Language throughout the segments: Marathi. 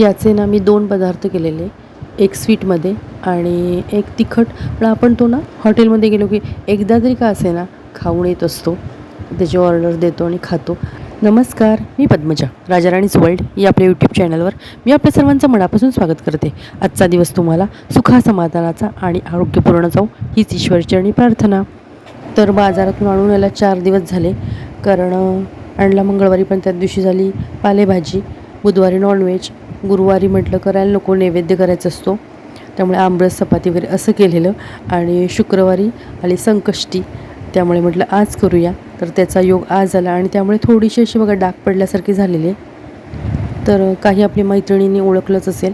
याचे ना मी दोन पदार्थ केलेले एक स्वीटमध्ये आणि एक तिखट. पण आपण तो ना हॉटेलमध्ये गेलो की एकदा तरी का असे ना खाऊन येत असतो. त्याची ऑर्डर देतो आणि खातो. नमस्कार मी पद्मजा राजाराणीच वर्ल्ड या आपल्या यूट्यूब चॅनलवर मी आपल्या सर्वांचं मनापासून स्वागत करते. आजचा दिवस तुम्हाला सुखा समाधानाचा आणि आरोग्यपूर्ण जाऊ हीच ईश्वरचरणी प्रार्थना. तर बाजारातून आणून याला चार दिवस झाले. कारण आणला मंगळवारी पण त्याच दिवशी झाली पालेभाजी बुधवारी नॉनव्हेज गुरुवारी म्हटलं करायला नको नैवेद्य करायचा असतो. त्यामुळे आंबरस चपाती वगैरे असं केलेलं. आणि शुक्रवारी आली संकष्टी. त्यामुळे म्हटलं आज करूया. तर त्याचा योग आज आला आणि त्यामुळे थोडीशी अशी बघा डाग पडल्यासारखी झालेली आहे. तर काही आपली मैत्रिणींनी ओळखलंच असेल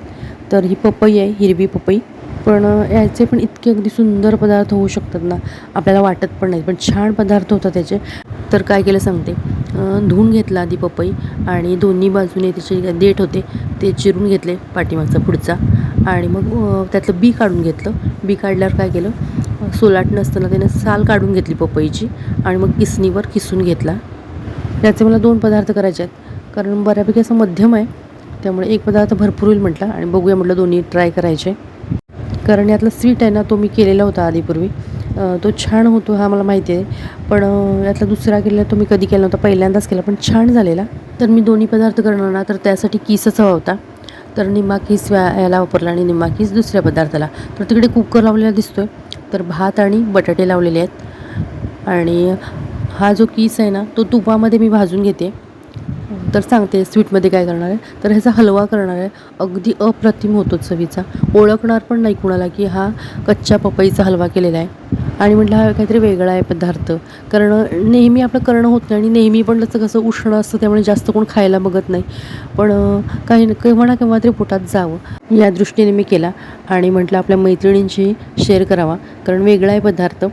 तर ही पपई आहे हिरवी पपई. पण याचे पण इतके अगदी सुंदर पदार्थ होऊ शकतात ना आपल्याला वाटत पण नाही. पण छान पदार्थ होतात त्याचे. तर काय केलं सांगते. धुऊन धुवून घेतला आधी पपई आणि दोन्ही बाजूने त्याचे देठ होते ते चिरून घेतले पाठीमागचा पुढचा. आणि मग त्यातलं बी काढून घेतलं. बी काढल्यावर काय केलं सोलाट नसताना त्यानं साल काढून घेतली पपईची आणि मग किसणीवर किसून घेतला. त्याचे मला दोन पदार्थ करायचे आहेत. कारण बऱ्यापैकी असं मध्यम आहे. त्यामुळे एक पदार्थ भरपूर होईल म्हटलं आणि बघूया म्हटलं दोन्ही ट्राय करायचे. कारण यातला स्वीट आहे ना तो मी केलेला होता आधीपूर्वी तो छान होतो हा मला माहिती आहे. पण यातला दुसरा केलेला तो मी कधी केला नव्हता पहिल्यांदाच केला पण छान झालेला. तर मी दोन्ही पदार्थ करणार ना तर त्यासाठी किसच हवा होता. तर निम्मा किस व्या- याला वापरला आणि निम्मा किस दुसऱ्या पदार्थाला. तर तिकडे कुकर लावलेला दिसतो आहे तर भात आणि बटाटे लावलेले आहेत. आणि हा जो किस आहे ना तो तुपामध्ये मी भाजून घेते. तर सांगते स्वीटमध्ये काय करणार आहे? तर ह्याचा हलवा करणार आहे. अगदी अप्रतिम होतो चवीचा ओळखणार पण नाही कुणाला की हा कच्च्या पपईचा हलवा केलेला आहे. आणि म्हटलं हा काहीतरी वेगळा आहे पदार्थ. कारण नेहमी आपलं करणं होत नाही आणि नेहमी पण त्याचं कसं उष्ण असतं त्यामुळे जास्त कोण खायला बघत नाही. पण काही केव्हा ना केव्हा तरी पोटात जावं. या दृष्टीने मी केला. आणि म्हटलं आपल्या मैत्रिणींशी शेअर करावा. कारण वेगळा आहे पदार्थ.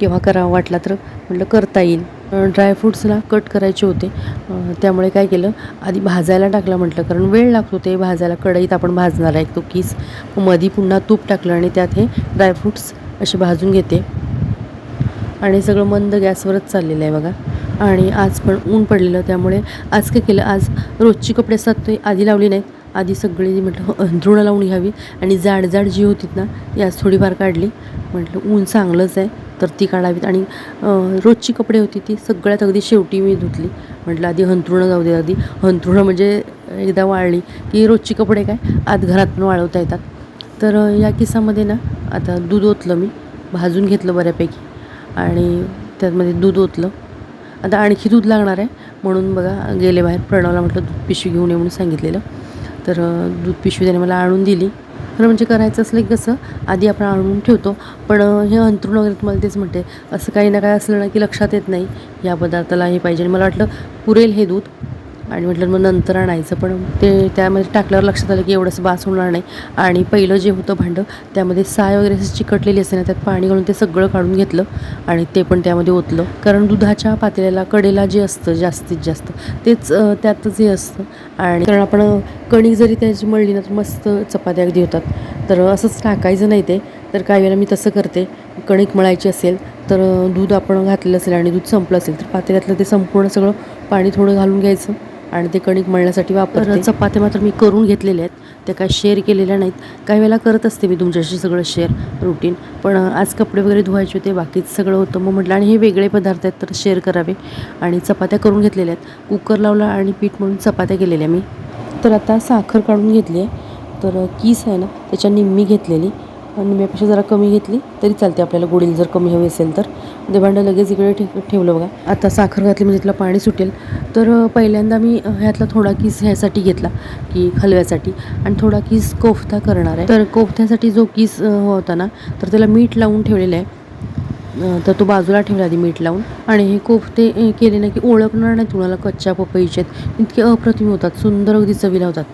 केव्हा करावा वाटला तर म्हटलं करता येईल. ड्रायफ्रूट्सला कट करायचे होते. त्यामुळे काय केलं आधी भाजायला टाकलं म्हटलं कारण वेळ लागतो ते भाजायला. कढईत आपण भाजणार आहे तो कीस. मधी पुन्हा तूप टाकलं आणि त्यात हे ड्रायफ्रूट्स असे भाजून घेते. आणि सगळं मंद गॅसवरच चाललेलं आहे बघा. आणि आज पण ऊन पडलेलं त्यामुळे आज काय केलं आज रोजची कपडे असतात ते आधी लावली नाहीत. आधी सगळी म्हटलं अंथरुणं लावून घ्यावी आणि जाड जाड जी होतीत ना ती आज थोडीफार काढली. म्हटलं ऊन चांगलंच आहे तर ती काढावीत. आणि रोजची कपडे होती ती सगळ्यात अगदी शेवटी मी धुतली. म्हटलं आधी हंतरुणं जाऊ दे आधी. हंतरुणं म्हणजे एकदा वाळली की रोजची कपडे काय? आत घरात पण वाळवता येतात. तर या किस्सामध्ये ना आता दूध ओतलं मी भाजून घेतलं बऱ्यापैकी. आणि त्यामध्ये दूध ओतलं. आता आणखी दूध लागणार आहे म्हणून बघा गेले बाहेर. प्रणवला म्हटलं दूध पिशवी घेऊन ये म्हणून सांगितलेलं. तर दूध पिशवी त्याने मला आणून दिली. खरं म्हणजे करायचं असलं की कसं आधी आपण आणून ठेवतो. पण हे अंथरूण वगैरे तुम्हाला तेच म्हणते. असं काही ना काही असलं ना की लक्षात येत नाही. या पदार्थाला हे पाहिजे. आणि मला वाटलं पुरेल हे दूध. आणि म्हटलं मग नंतर आणायचं. पण ते त्यामध्ये टाकल्यावर लक्षात आलं की एवढंसं बास होणार नाही. आणि पहिलं जे होतं भांडं त्यामध्ये साय वगैरे असं चिकटलेली असते ना त्यात पाणी घालून ते सगळं काढून घेतलं आणि ते पण त्यामध्ये ओतलं. कारण दुधाच्या पातेल्याला कडेला जे असतं जास्तीत जास्त तेच त्यातच हे असतं. आणि कारण आपण कणिक जरी त्याची मळली ना तर मस्त चपात्या अगदी होतात. तर असंच टाकायचं नाही ते. तर काही वेळेला मी तसं करते. कणिक मळायची असेल तर दूध आपण घातलेलं असेल आणि दूध संपलं असेल तर पातेल्यातलं ते संपूर्ण सगळं पाणी थोडं घालून घ्यायचं. आणि ते कणिक मळण्यासाठी वापरते. चपात्या मात्र मी करून घेतलेल्या आहेत. त्या काय शेअर केलेल्या नाहीत. काही वेळेला करत असते मी तुमच्याशी सगळं शेअर रुटीन पण आज कपडे वगैरे धुवायचे होते बाकीचं सगळं होतं. मग म्हटलं आणि हे वेगळे पदार्थ आहेत तर शेअर करावे. आणि चपात्या करून घेतलेल्या आहेत. कुकर लावला आणि पीठ म्हणून चपात्या केलेल्या मी. तर आता साखर काढून घेतली आहे. तर कीस आहे ना त्याच्या निम्मी घेतलेली. आणि निम्म्यापेक्षा जरा कमी घेतली तरी चालते आपल्याला गोडील जर कमी हवी असेल तर. ते भांडं लगेच इकडे ठे ठेवलं बघा. आता साखर घातली म्हणजे त्याला पाणी सुटेल. तर पहिल्यांदा मी ह्यातला थोडा किस ह्यासाठी घेतला की हलव्यासाठी. आणि थोडा किस कोफ्ता करणार आहे. तर कोफ्त्यासाठी जो किस होता ना तर त्याला मीठ लावून ठेवलेलं आहे. तर तो बाजूला ठेवला आधी मीठ लावून. आणि हे कोफते केले ना की ओळखणार नाही तुम्हाला कच्च्या पपईचे आहेत. इतके अप्रतिम होतात सुंदर अगदी चवीला होतात.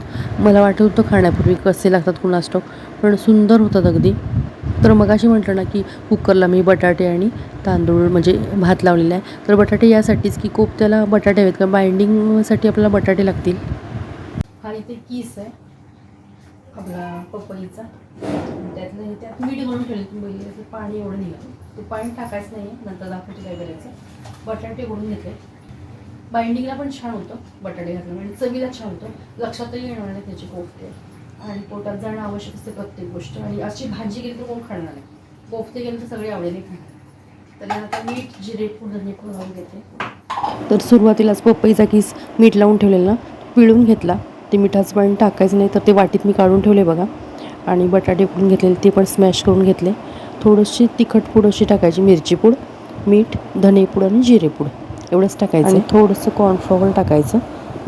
मला वाटत होतं खाण्यापूर्वी कसे लागतात कुणास स्टॉक पण सुंदर होतात अगदी. तर मग अशी म्हटलं ना की कुकरला मी बटाटे आणि तांदूळ म्हणजे भात लावलेला आहे. तर बटाटे यासाठीच की कोफत्याला बटाटे हवेत कारण बाइंडिंगसाठी आपल्याला बटाटे लागतील. हा इथे किस आहे. आपला पपईचा. त्यातलं हे त्यात मीठ घालून ठेवले तुम्ही बघितलं ते पाणी एवढं निघालं. ते पाणी टाकायचं नाही आहे नंतर दाखवते काय करायचं. बटाटे घोळून घेतले. बाइंडिंगला पण छान होतं बटाटे घातलं आणि चवीला छान होतं. लक्षातही येणार नाही त्याचे कोफते. आणि पोटात जाणं आवश्यक असते प्रत्येक गोष्ट. आणि अशी भाजी गेली तर कोण खाणार नाही. कोफते गेले तर सगळे आवडीने खाणार. तर आता मीठ जिरे पूर्ण धने लावून घेते. तर सुरुवातीलाच पपईचा किस मीठ लावून ठेवलेला. पिळून घेतला. ते मिठाचं पाणी टाकायचं नाही तर ते वाटीत मी काढून ठेवले बघा. आणि बटाटे उकडून घेतलेले ते पण स्मॅश करून घेतले. थोडीशी तिखट पूड अशी टाकायची मिरची पूड मीठ धनेपूड आणि जिरेपूड एवढंच टाकायचं. आणि थोडंसं कॉर्नफ्लॉवर टाकायचं.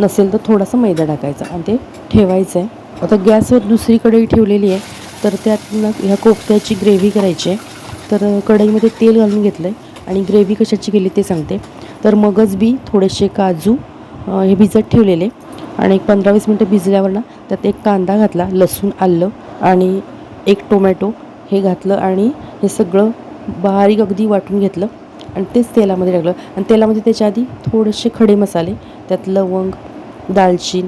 नसेल तर थोडासा मैदा टाकायचा आणि ते ठेवायचं आहे आता गॅसवर दुसरी कढई ठेवलेली आहे तर त्यात ना ह्या कोफ्त्याची ग्रेव्ही करायची आहे. तर कढईमध्ये तेल घालून घेतलं आहे आणि ग्रेव्ही कशाची केली ते सांगते. तर मगज बी थोडेसे काजू हे भिजत ठेवलेले. आणि एक पंधरा वीस मिनटं भिजल्यावर ना त्यात एक कांदा घातला लसूण आलं आणि एक टोमॅटो हे घातलं आणि हे सगळं बारीक अगदी वाटून घेतलं आणि तेच तेलामध्ये टाकलं. आणि तेलामध्ये त्याच्या आधी थोडेसे खडे मसाले त्यात लवंग दालचीन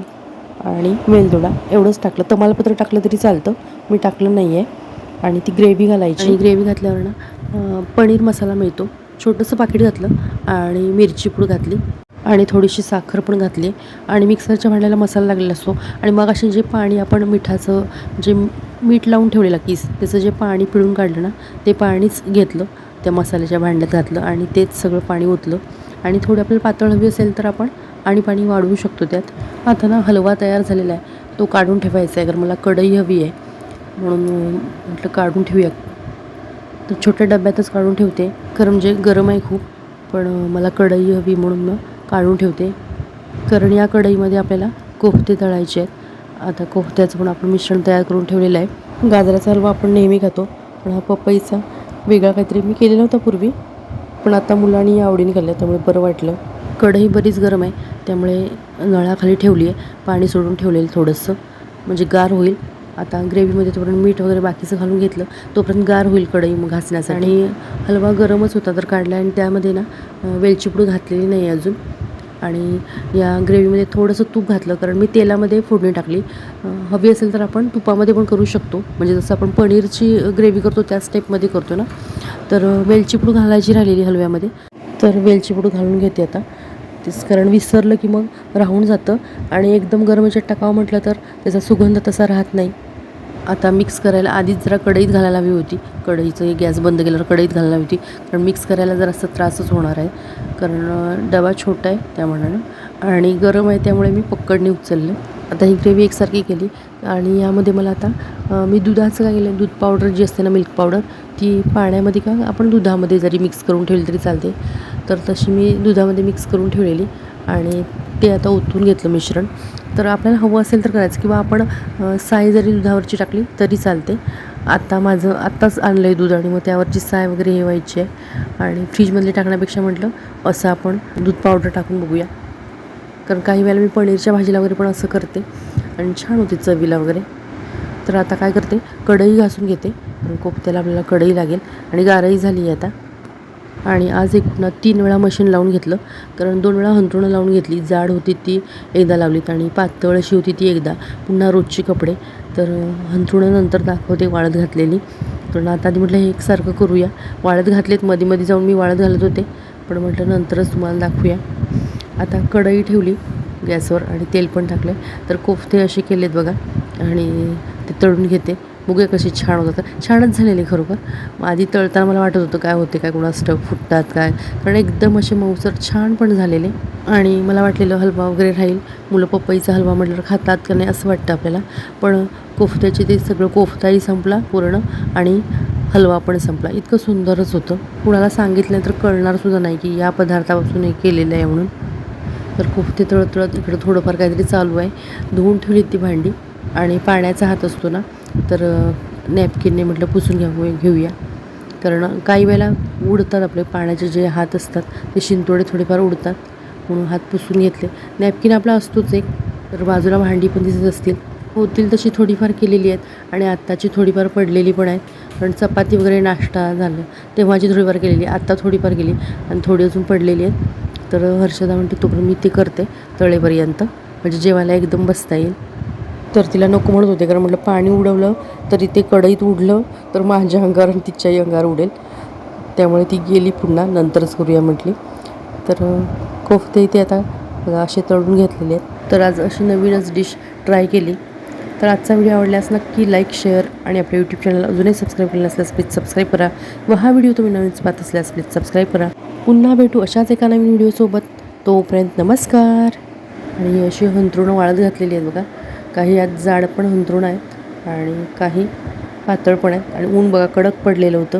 आणि वेलदोडा एवढंच टाकलं. तमालपत्र टाकलं तरी चालतं. मी टाकलं नाही आहे. आणि ती ग्रेव्ही घालायची. आणि ग्रेव्ही घातल्यावर ना पनीर मसाला मिळतो. छोटंसं पाकिट घातलं आणि मिरची पूड घातली. आणि थोडीशी साखर पण घातली. आणि मिक्सरच्या भांड्याला मसाला लागलेला असतो. आणि मग असे जे पाणी आपण मिठाचं जे मीठ लावून ठेवलेलं कीस त्याचं जे पाणी पिळून काढलं ना ते पाणीच घेतलं. त्या मसाल्याच्या भांड्यात घातलं आणि तेच सगळं पाणी ओतलं. आणि थोडी आपल्याला पातळ हवी असेल तर आपण आणि पाणी वाढवू शकतो त्यात. आता ना हलवा तयार झालेला आहे. तो काढून ठेवायचा आहे कारण मला कढई हवी आहे. म्हणून म्हटलं काढून ठेवूया. तर छोट्या डब्यातच काढून ठेवते. कारण म्हणजे गरम आहे खूप पण मला कढई हवी म्हणून मग काढून ठेवते. कारण या कढईमध्ये आपल्याला कोफ्ते तळायचे आहेत. आता कोफ्त्याचं पण आपण मिश्रण तयार करून ठेवलेलं आहे. गाजराचा हलवा आपण नेहमी खातो पण हा पपईचा वेगळा काहीतरी मी केलेला होता पूर्वी पण आता मुलांनी या आवडीने खाल्लं त्यामुळे बरं वाटलं. कढई बरीच गरम आहे त्यामुळे नळाखाली ठेवली आहे. पाणी सोडून ठेवलेलं थोडंसं म्हणजे गार होईल. आता ग्रेव्हीमध्ये तोपर्यंत मीठ वगैरे बाकीचं घालून घेतलं तोपर्यंत गार होईल कढई मग घासण्यासाठी. आणि हलवा गरमच होता तर काढला आणि त्यामध्ये ना अं, वेलची पूड घातलेली नाही अजून. आणि या ग्रेव्हीमध्ये थोडंसं तूप घातलं कारण मी तेलामध्ये फोडणी टाकली. हवी असेल तर आपण तुपामध्ये पण करू शकतो. म्हणजे जसं आपण पनीरची ग्रेव्ही करतो त्याच स्टेपमध्ये करतो ना. तर अं, वेलची पूड घालायची राहिलेली हलव्यामध्ये. तर वेलची पूड घालून घेते आता. तेच कारण विसरलं की मग राहून जातं. आणि एकदम गरम याच्यात टाकावं म्हटलं तर त्याचा सुगंध तसा राहत नाही. आता मिक्स करायला आधीच जरा कढईत घालायला हवी होती. कढईचं गॅस बंद केल्यावर कढईत घालायला हवी होती. कारण मिक्स करायला जरासा त्रासच होणार आहे. कारण डबा छोटा आहे त्या मानानं. आणि गरम आहे त्यामुळे मी पक्कडने उचललं. आता ही ग्रेव्ही एकसारखी केली. आणि यामध्ये मला आता मी दुधाचं काय केलं दूध पावडर जी असते ना मिल्क पावडर ती पाण्यामध्ये का आपण दुधामध्ये जरी मिक्स करून ठेवली तरी चालते. तर तशी मी दुधामध्ये मिक्स करून ठेवलेली. आणि ते आता ओतून घेतलं मिश्रण. तर आपल्याला हवं असेल तर करायचं किंवा आपण साय जरी दुधावरची टाकली तरी चालते. आत्ता माझं आत्ताच आणलं आहे दूध आणि मग त्यावरची साय वगैरे हे व्हायची आहे. आणि फ्रीजमधली टाकण्यापेक्षा म्हटलं असं आपण दूध पावडर टाकून बघूया. कारण काही वेळेला मी पनीरच्या भाजीला वगैरे पण असं करते. आणि छान होते चवीला वगैरे. तर आता काय करते कढई घासून घेते. कारण कोपत्याला आपल्याला कढई लागेल. आणि गारही झाली आहे आता. आणि आज एक पुन्हा तीन वेळा मशीन लावून घेतलं. कारण दोन वेळा हंतरुणं लावून घेतली. जाड होती ती एकदा लावलीत आणि पातळ अशी होती ती एकदा. पुन्हा रोजची कपडे. तर हंतरुणं नंतर दाखवते वाळत घातलेली. पण आता आधी म्हटलं हे एकसारखं करूया. वाळत घातलेत. मध्ये मध्ये जाऊन मी वाळत घालत होते. पण म्हटलं नंतरच तुम्हाला दाखवूया. आता कढई ठेवली गॅसवर आणि तेल पण टाकलं तर कोफते असे केलेत बघा. आणि ते तळून घेते. मुगे कशी छान होतात. छानच झालेले खरोखर. आधी तळताना मला वाटत होतं काय होते काय कोणा स्टफ फुटतात काय? कारण एकदम असे मऊसर छान पण झालेले. आणि मला वाटलेलं हलवा वगैरे राहील. मुलं पपईचा हलवा म्हटल्यावर खातात का नाही असं वाटतं आपल्याला. पण कोफ्त्याचे ते सगळं कोफ्ताही संपला पूर्ण आणि हलवा पण संपला. इतकं सुंदरच होतं. कुणाला सांगितलं तर कळणारसुद्धा नाही की या पदार्थापासून हे केलेलं आहे म्हणून. तर कोफते तळत तळत इकडं थोडंफार काहीतरी चालू आहे. धुवून ठेवली ती भांडी. आणि पाण्याचा हात असतो ना तर नॅपकिनने म्हटलं पुसून घ्या घेऊया. कारण काही वेळेला उडतात आपले पाण्याचे जे हात असतात ते शिंतोडे थोडेफार उडतात. म्हणून हात पुसून घेतले. नॅपकिन आपला असतोच एक तर बाजूला भांडी पण दिसत असतील. होतील तशी थोडीफार केलेली आहेत आणि आत्ताची थोडीफार पडलेली पण आहेत. कारण चपाती वगैरे नाश्ता झालं तेव्हाची थोडीफार केलेली आत्ता थोडीफार केली आणि थोडी अजून पडलेली आहेत. तर हर्षदा म्हणते तोपर्यंत मी ते करते तळेपर्यंत. म्हणजे जेवायला एकदम बसता येईल. तर तिला नको म्हणत होते कारण म्हटलं पाणी उडवलं तरी ते कढईत उडलं तर माझ्या अंगार आणि तिच्याही अंगावर उडेल. त्यामुळे ती गेली पुन्हा नंतरच करूया म्हटली. तर कोफते कोफ्ते इथे आता असे तळून घेतलेले आहेत. तर आज अशी नवीनच डिश ट्राय केली. तर आजचा व्हिडिओ आवडल्यास नक्की लाईक शेअर आणि आपल्या यूट्यूब चॅनल अजूनही सबस्क्राईब केलं नसल्यास प्लीज सबस्क्राईब करा. व हा व्हिडिओ तुम्ही नवीनच पाहत असल्यास प्लीज सबस्क्राईब करा. पुन्हा भेटू अशाच एका नवीन व्हिडिओसोबत. तोपर्यंत नमस्कार. आणि अशी हंतरुणं वाळत घातलेली आहेत बघा. काही यात जाड पण हंतरुणं आहेत आणि काही पातळ पण आहेत. आणि ऊन बघा कडक पडलेलं होतं.